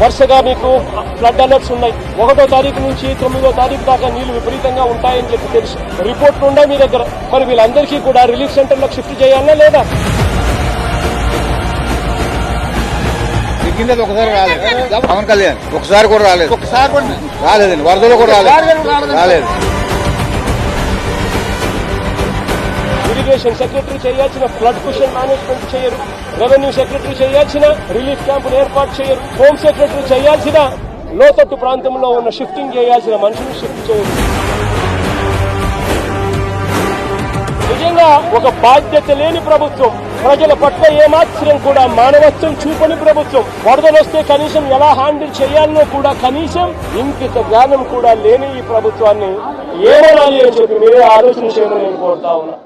వరుసగా మీకు flood alerts ఉన్నాయి. ఒకటో తారీఖు నుంచి తొమ్మిదో తారీఖు దాకా నీళ్ళు విపరీతంగా ఉంటాయని చెప్పి తెలుసు. రిపోర్ట్లు ఉన్నాయి మీ దగ్గర. మరి వీళ్ళందరికీ కూడా రిలీఫ్ సెంటర్లకు షిఫ్ట్ చేయాలా లేదా? ఒకసారి రాలేదు. ఒకసారి కూడా రాలేదు. ఒకసారి కూడా రాలేదండి వరదలు కూడా రాలేదు. రాలేదు. ఇరిగేషన్ సెక్రటరీ చేయాల్సిన ఫ్లడ్ కుషన్ మేనేజ్మెంట్ చేయరు. రెవెన్యూ సెక్రటరీ చేయాల్సిన రిలీఫ్ క్యాంపులు ఏర్పాటు చేయరు. హోమ్ సెక్రటరీ చేయాల్సిన లోతట్టు ప్రాంతంలో ఉన్న షిఫ్టింగ్ చేయాల్సిన మనుషులు షిఫ్ట్ చేయరు. నిజంగా ఒక బాధ్యత లేని ప్రభుత్వం ప్రజల పట్ల ఏమాత్రం కూడా మానవత్వం చూపని ప్రభుత్వం వరదలు వస్తే కనీసం ఎలా హ్యాండిల్ చేయాలనో కూడా కనీసం ఇంకిత జ్ఞానం కూడా లేని ఈ ప్రభుత్వాన్ని ఏమనాలి అని చెప్పి మీరే ఆలోచన చేయమని నేను కోరుతా ఉన్నా.